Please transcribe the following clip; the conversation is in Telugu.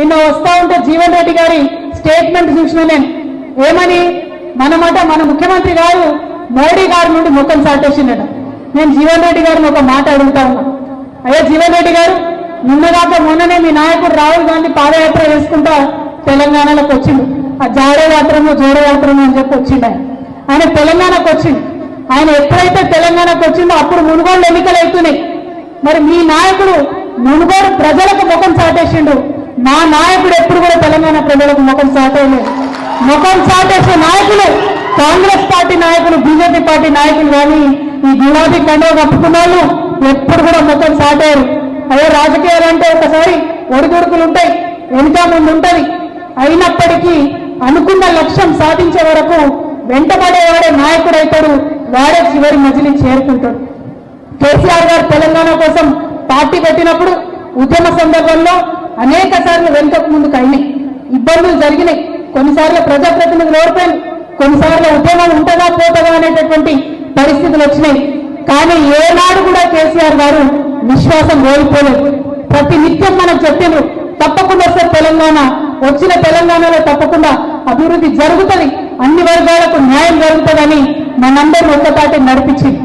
నిన్న వస్తా ఉంటే జీవన్ రెడ్డి గారి స్టేట్మెంట్ చూసిన నేను ఏమని మనమాట మన ముఖ్యమంత్రి గారు మోడీ గారి నుండి ముఖం సాటేసిండట. నేను జీవన్ రెడ్డి గారిని ఒక మాట అడుగుతా ఉన్నా. అయ్యా జీవన్ రెడ్డి గారు నిన్నదాకా మొన్ననే మీ నాయకుడు రాహుల్ గాంధీ పాదయాత్ర వేసుకుంటా తెలంగాణలోకి వచ్చిండు. ఆ జాడే యాత్రను జోడో యాత్రను అని చెప్పి వచ్చిండు ఆయన. ఆయన తెలంగాణకు వచ్చిండు. ఆయన ఎప్పుడైతే తెలంగాణకు వచ్చిందో అప్పుడు మునుగోళ్ళు ఎన్నికలు అవుతున్నాయి మరి మీ నాయకుడు మునుగోడు ప్రజలకు ముఖం చాటేసిండు మా నాయకుడు ఎప్పుడు కూడా తెలంగాణ ప్రజలకు ముఖం చాటేయలేదు ముఖం చాటేసే నాయకులు కాంగ్రెస్ పార్టీ నాయకులు బీజేపీ పార్టీ నాయకులు కానీ ఈ గులాబీ కండవ కప్పుకున్న వాళ్ళు ఎప్పుడు కూడా ముఖం చాటారు అదే రాజకీయాలు అంటే ఒకసారి ఒడిదుడుకులు ఉంటాయి వెనుక ముందు ఉంటుంది. అయినప్పటికీ అనుకున్న లక్ష్యం సాధించే వరకు వెంటబడేవాడే నాయకుడు అవుతాడు వాడే చివరి మజిలి చేరుకుంటాడు. కేసీఆర్ గారు తెలంగాణ కోసం పార్టీ పెట్టినప్పుడు ఉద్యమ సందర్భంలో అనేక సార్లు వెనుకకు ముందుకు అయినాయి ఇబ్బందులు జరిగినాయి. కొన్నిసార్లు ప్రజాప్రతినిధులు ఓడిపోయారు. కొన్నిసార్లు ఉద్యమం ఉంటదా పోతదా అనేటటువంటి పరిస్థితులు వచ్చినాయి. కానీ ఏనాడు కూడా కేసీఆర్ గారు విశ్వాసం కోల్పోలేదు ప్రతి నిత్యం మనం చెప్పిండ్రు తప్పకుండా వస్తే తెలంగాణ వచ్చిన తెలంగాణలో తప్పకుండా అభివృద్ధి జరుగుతుంది అన్ని వర్గాలకు న్యాయం జరుగుతుందని మనందరిని ఒక్కపాటి నడిపించింది.